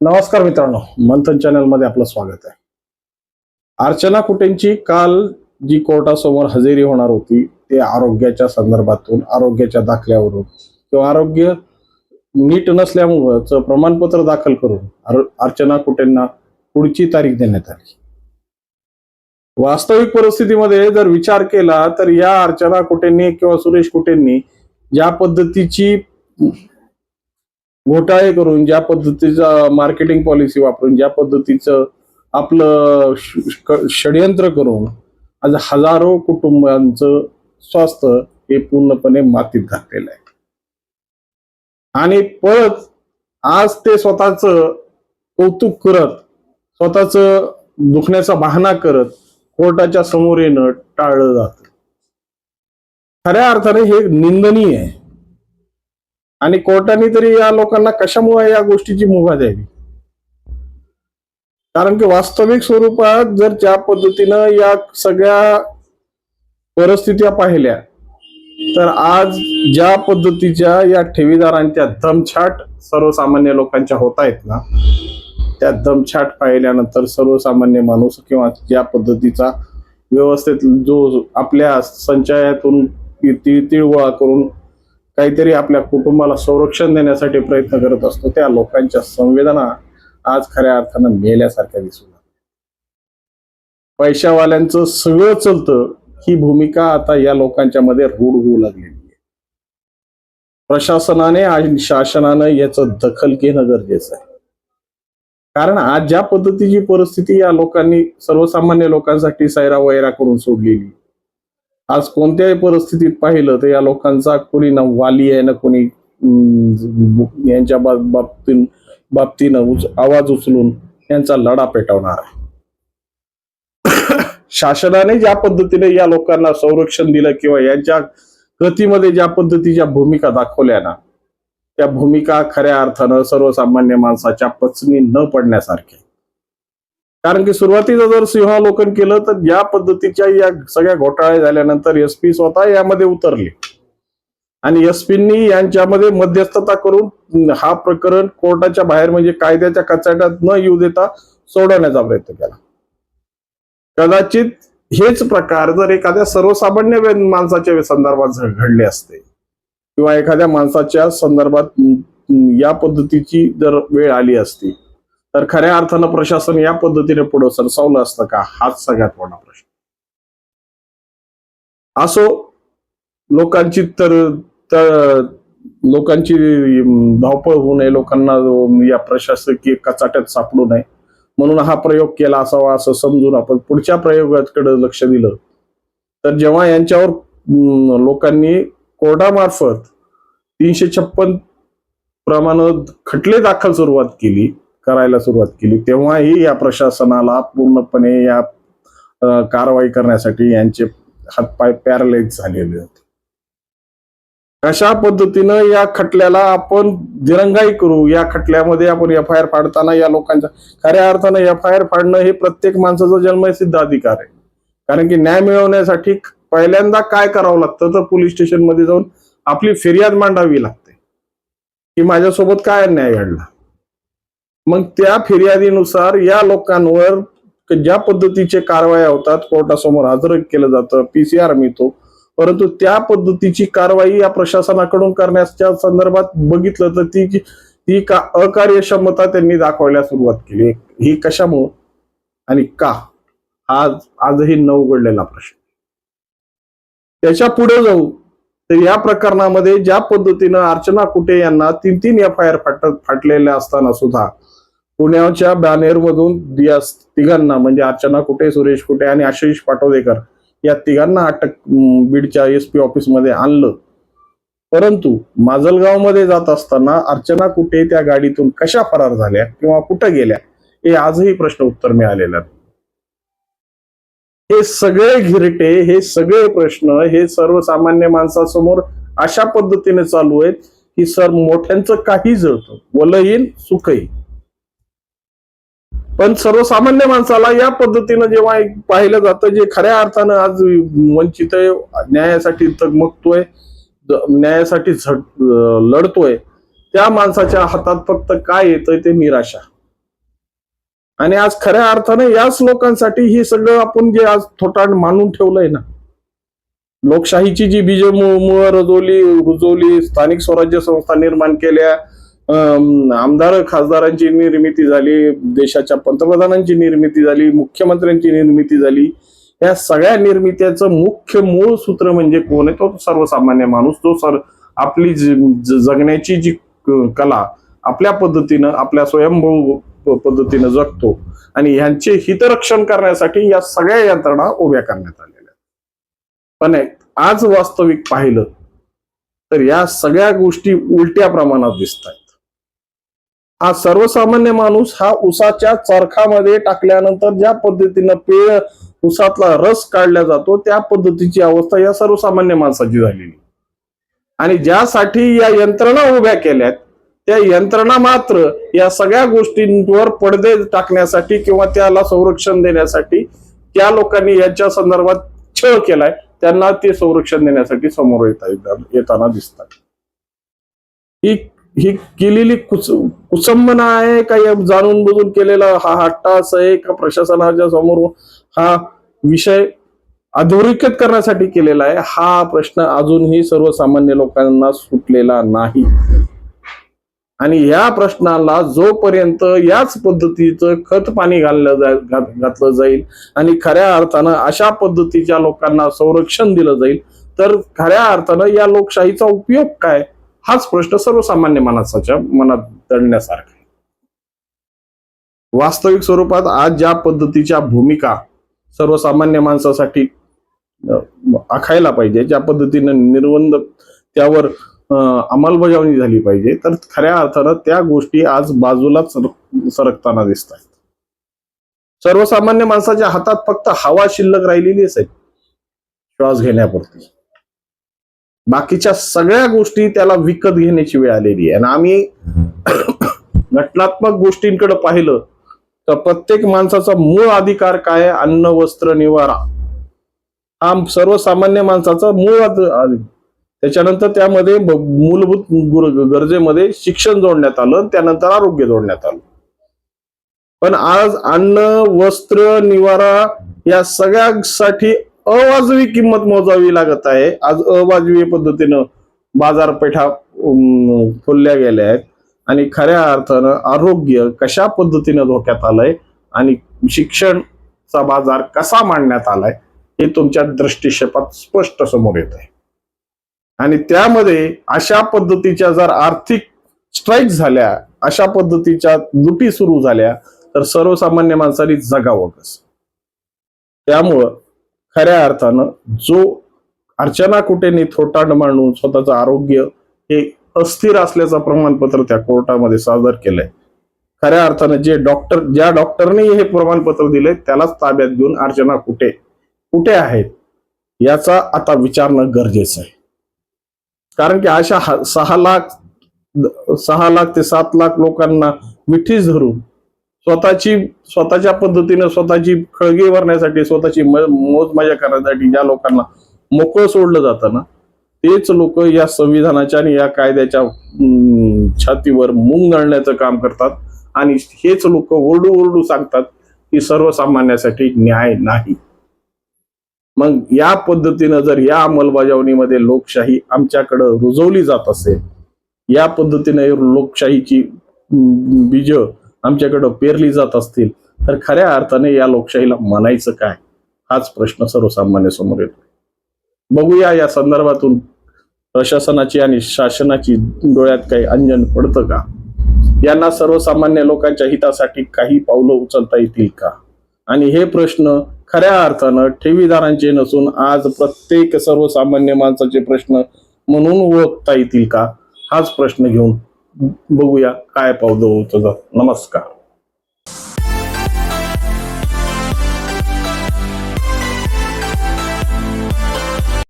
नमस्कार मित्रांनो मंथन चॅनलमध्ये आपलं स्वागत आहे. अर्चना कुटेंची काल जी कोर्टासमोर हजेरी होणार होती ते आरोग्याच्या संदर्भातून आरोग्याच्या दाखल्यावरून किंवा आरोग्य नीट नसल्यामुळं प्रमाणपत्र दाखल करून अर्चना कुटेंना पुढची तारीख देण्यात आली. वास्तविक परिस्थितीमध्ये जर विचार केला तर या अर्चना कुटेंनी किंवा सुरेश कुटेंनी ज्या पद्धतीची घोटाळे करून ज्या पद्धतीचा मार्केटिंग पॉलिसी वापरून ज्या पद्धतीचं आपलं षडयंत्र करून आज हजारो कुटुंबांचं स्वास्थ्य हे पूर्णपणे मातीत घातलेलं आहे. आणि परत आज ते स्वतःच कौतुक करत स्वतःच दुखण्याचा बहाणा करत कोर्टाच्या समोर येणं टाळलं जात. खऱ्या अर्थाने हे निंदनीय आहे. आणि कोर्टाने तरी या लोकांना कशामुळे या गोष्टीची मुभा द्यावी? कारण की वास्तविक स्वरूपात जर ज्या पद्धतीनं या सगळ्या परिस्थित्या पाहिल्या तर आज ज्या पद्धतीच्या या ठेवीदारांच्या दमछाट सर्वसामान्य लोकांच्या होत आहेत ना त्या दमछाट पाहिल्यानंतर सर्वसामान्य माणूस किंवा ज्या पद्धतीचा व्यवस्थेत जो आपल्या संचयातून तिळतिळ गोळा करून काहीतरी आपल्या कुटुंबाला संरक्षण देण्यासाठी प्रयत्न करत असतो. त्या लोकांच्या संवेदना आज खऱ्या अर्थानं मेल्यासारख्या दिसू पैशावाल्यांचं सगळं चलतं ही भूमिका आता या लोकांच्या मध्ये रूढ होऊ लागलेली आहे. प्रशासनाने आणि शासनानं याचं दखल घेणं गरजेचं आहे. कारण आज ज्या पद्धतीची परिस्थिती या लोकांनी सर्वसामान्य लोकांसाठी सैरा वैरा करून सोडलेली आज कोणत्याही परिस्थितीत पाहिलं तर या लोकांचा कोणी ना वाली आहे ना कोणी यांच्या बाबतीन बाबतीनं उच- आवाज उचलून यांचा लढा पेटवणार आहे. शासनाने ज्या पद्धतीने या लोकांना संरक्षण दिलं किंवा यांच्या कृतीमध्ये ज्या पद्धतीच्या भूमिका दाखवल्या ना त्या भूमिका खऱ्या अर्थानं सर्वसामान्य माणसाच्या पचनी न पडण्यासारख्या कारण की सुरुवातीचं जर सिंहावलोकन केलं तर ज्या पद्धतीच्या या सगळ्या घोटाळे झाल्यानंतर एस पी स्वतः यामध्ये उतरले. आणि एस पींनी यांच्यामध्ये मध्यस्थता करून हा प्रकरण कोर्टाच्या बाहेर म्हणजे कायद्याच्या कचाट्यात न येऊ देता सोडवण्याचा प्रयत्न केला. कदाचित हेच प्रकार जर एखाद्या सर्वसामान्य माणसाच्या संदर्भात घडले असते किंवा एखाद्या माणसाच्या संदर्भात या पद्धतीची जर वेळ आली असती तर खऱ्या अर्थानं प्रशासन या पद्धतीने पुढे सरसावलं असतं का? हाच सगळ्यात मोठा प्रश्न. असो लोकांची तर तर लोकांची धावपळ होऊ नये लोकांना या प्रशासकीय कचाट्यात सापडू नये. म्हणून हा प्रयोग केला असावा असं समजून आपण पुढच्या प्रयोगाकडे लक्ष दिलं. तर जेव्हा यांच्यावर लोकांनी कोर्टामार्फत तीनशे छप्पन प्रमाणात खटले दाखल सुरुवात केली करायला सुरुवात केली. तेव्हाही या प्रशासनाला पूर्णपणे या कारवाई करण्यासाठी यांचे हातपाय पॅरलाइज झालेले होते. कशा पद्धतीनं या खटल्याला आपण दिरंगाई करू या खटल्यामध्ये आपण एफ आय आर फाडताना या लोकांच्या खऱ्या अर्थानं एफ आय आर फाडणं हे प्रत्येक माणसाचा जन्मसिद्ध अधिकार आहे. कारण की न्याय मिळवण्यासाठी पहिल्यांदा काय करावं लागतं तर पोलीस स्टेशनमध्ये जाऊन आपली फिर्याद मांडावी लागते. की माझ्यासोबत काय अन्याय घडला? मग त्या फिर्यादीनुसार या लोकांवर ज्या पद्धतीचे कारवाया होतात कोर्टासमोर हजर केलं जातं पीसीआर मिळतो. परंतु त्या पद्धतीची कारवाई या प्रशासनाकडून करण्याच्या संदर्भात बघितलं तर ती ती का अकार्यक्षमता त्यांनी दाखवायला सुरुवात केली. ही कशामुळं आणि का? आज आजही न उघडलेला प्रश्न. त्याच्या पुढे जाऊ तर या प्रकरणामध्ये ज्या पद्धतीनं अर्चना कुटे यांना तीन तीन एफ आय आर फाट फाटलेल्या असताना सुद्धा पुण्याच्या बॅनेरमधून या तिघांना म्हणजे अर्चना कुटे सुरेश कुटे आणि आशिष पाटोदेकर या तिघांना अटक बीडच्या एस पी ऑफिसमध्ये आणलं. परंतु माजलगावमध्ये जात असताना अर्चना कुटे त्या गाडीतून कशा फरार झाल्या किंवा कुठं गेल्या हे आजही प्रश्न उत्तर मिळालेलं हे सगळे घिरटे हे सगळे प्रश्न हे सर्वसामान्य माणसासमोर अशा पद्धतीने चालू आहेत की सर मोठ्यांचं काही जळतं. वलहीन सुखही. पण सर्वसामान्य माणसाला या पद्धतीनं जेव्हा एक पाहिलं जातं जे खऱ्या अर्थानं आज वंचित आहे न्यायासाठी तगमगतोय न्यायासाठी झट लढतोय त्या माणसाच्या हातात फक्त काय येतंय ते निराशा. आणि आज खऱ्या अर्थाने याच लोकांसाठी हे सगळं आपण जे आज थोटाण मानून ठेवलंय ना लोकशाहीची जी बीज मुळ रुजवली रुजवली स्थानिक स्वराज्य संस्था निर्माण केल्या आमदार खासदारांची निर्मिती झाली देशाच्या पंतप्रधानांची निर्मिती झाली मुख्यमंत्र्यांची निर्मिती झाली. या सगळ्या निर्मित्याचं मुख्य मूळ सूत्र म्हणजे कोण आहे? तो सर्वसामान्य माणूस तो सर आपली जगण्याची जी कला आपल्या पद्धतीनं आपल्या स्वयंभू पद्धतीनं जगतो. आणि ह्यांचे हितरक्षण करण्यासाठी या सगळ्या यंत्रणा उभ्या करण्यात आलेल्या आहेत. पण आज वास्तविक पाहिलं तर या सगळ्या गोष्टी उलट्या प्रमाणात दिसत आहेत हा सर्वसामान्य माणूस हा उसाच्या चरखामध्ये टाकल्यानंतर ज्या पद्धतीनं पेय उसातला रस काढला जातो त्या पद्धतीची अवस्था या सर्वसामान्य माणसाची झालेली. आणि ज्यासाठी या यंत्रणा उभ्या केल्यात त्या यंत्रणा मात्र या सगळ्या गोष्टींवर पडदे टाकण्यासाठी किंवा त्याला संरक्षण देण्यासाठी त्या लोकांनी याच्या संदर्भात छळ केलाय त्यांना ते संरक्षण देण्यासाठी समोर येता येताना दिसतात. ही ही केलेली कुच कुसंबना आहे का या जाणून बुजून केलेला हा हट्टास आहे का प्रशासनाच्या समोर हा विषय अधोरेखित करण्यासाठी केलेला आहे? हा प्रश्न अजूनही सर्वसामान्य लोकांना सुटलेला नाही. आणि या प्रश्नाला जोपर्यंत याच पद्धतीचं खत पाणी घाललं जाईल घातलं जाईल आणि खऱ्या अर्थानं अशा पद्धतीच्या लोकांना संरक्षण दिलं जाईल तर खऱ्या अर्थानं या लोकशाहीचा उपयोग काय? हाच प्रश्न सर्वसामान्य माणसाच्या मनात दडण्यासारखा वास्तविक स्वरूपात आज ज्या पद्धतीच्या भूमिका सर्वसामान्य माणसासाठी आखायला पाहिजे ज्या पद्धतीनं निर्बंध त्यावर अंमलबजावणी झाली पाहिजे तर खऱ्या अर्थानं त्या गोष्टी आज बाजूलाच सर- सरकताना दिसत आहेत. सर्वसामान्य माणसाच्या हातात फक्त हवा शिल्लक राहिलेलीच आहे. श्वास घेण्यापुरती. बाकीच्या सगळ्या गोष्टी त्याला विकत घेण्याची वेळ आलेली आहे. आणि आम्ही घटनात्मक गोष्टींकडे पाहिलं तर प्रत्येक माणसाचा मूळ अधिकार काय आहे? अन्न वस्त्र निवारा. हा सर्वसामान्य माणसाचा मूळ त्याच्यानंतर त्यामध्ये मूलभूत गरजेमध्ये शिक्षण जोडण्यात आलं त्यानंतर आरोग्य जोडण्यात आलं. पण आज अन्न वस्त्र निवारा या सगळ्यासाठी अवाजवी किंमत मोजावी लागत आहे. आज अवाजवी पद्धतीनं बाजारपेठा खोलल्या गेल्या आहेत. आणि खऱ्या अर्थानं आरोग्य कशा पद्धतीनं धोक्यात आलंय आणि शिक्षणचा बाजार कसा मांडण्यात आलाय हे तुमच्या दृष्टिक्षेपात स्पष्ट समोर येत आहे. आणि त्यामध्ये अशा पद्धतीच्या जर आर्थिक स्ट्राईक झाल्या अशा पद्धतीच्या लुटी सुरू झाल्या तर सर्वसामान्य माणसांनी जगावं कसं? त्यामुळं खऱ्या अर्थानं जो अर्चना कुटेने थोटांड मांडून स्वतःचं आरोग्य हे अस्थिर असल्याचं प्रमाणपत्र त्या कोर्टामध्ये सादर केलंय. खऱ्या अर्थानं जे डॉक्टर ज्या डॉक्टरने हे प्रमाणपत्र दिले त्यालाच ताब्यात घेऊन अर्चना कुठे कुठे आहेत? याचा आता विचारणं गरजेचं आहे. कारण की अशा सहा लाख सहा लाख ते सात लाख लोकांना विठीस धरून स्वतःची स्वतःच्या पद्धतीने स्वतःची खळगी भरण्यासाठी स्वतःची म- मोज मजा करण्यासाठी ज्या लोकांना मोकळं सोडलं जातं ना तेच लोक या संविधानाच्या आणि या कायद्याच्या अं, छातीवर मुंग घालण्याचं काम करतात. आणि हेच लोक ओरडू ओरडू सांगतात की सर्वसामान्यासाठी न्याय नाही. मग या पद्धतीनं जर या अंमलबजावणीमध्ये लोकशाही आमच्याकडं रुजवली जात असेल या पद्धतीने लोकशाहीची बीज आमच्याकडं पेरली जात असतील तर खऱ्या अर्थाने या लोकशाहीला म्हणायचं काय? हाच प्रश्न सर्वसामान्य समोर येतो बघूया या संदर्भातून प्रशासनाची आणि शासनाची डोळ्यात काही अंजन पडतं का? यांना सर्वसामान्य लोकांच्या हितासाठी काही पावलं उचलता येतील का? आणि हे प्रश्न खऱ्या अर्थानं ठेवीदारांचे नसून आज प्रत्येक सर्वसामान्य माणसाचे प्रश्न म्हणून ओळखता येतील का? हाच प्रश्न घेऊन बघूया काय पावलं होतं नमस्कार.